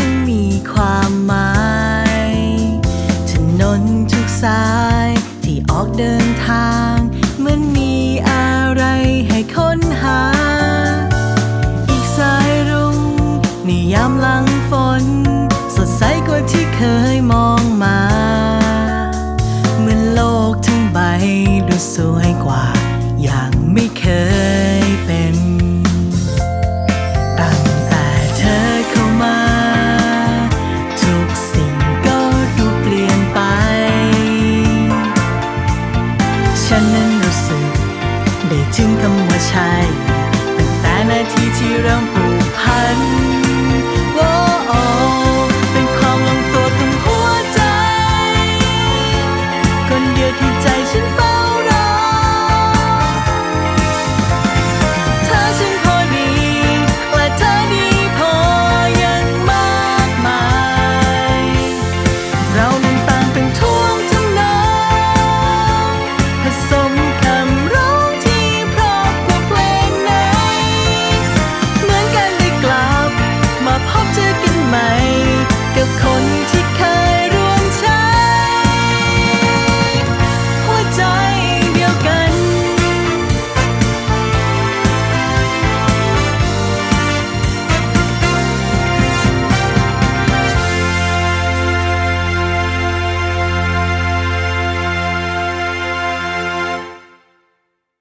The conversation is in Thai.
ฉันมีความหมายถนนทุกสายที่ออกเดินทาง มันมีอะไรให้ค้นหา อีกสายรุ้งในยามหลังฝน สดใสกว่าที่เคยมองมาเหมือนโลกทั้งใบดูสวยกว่า อย่างไม่เคย ได้ถึงคำว่าใช่ตั้งแต่นาทีที่เริ่ม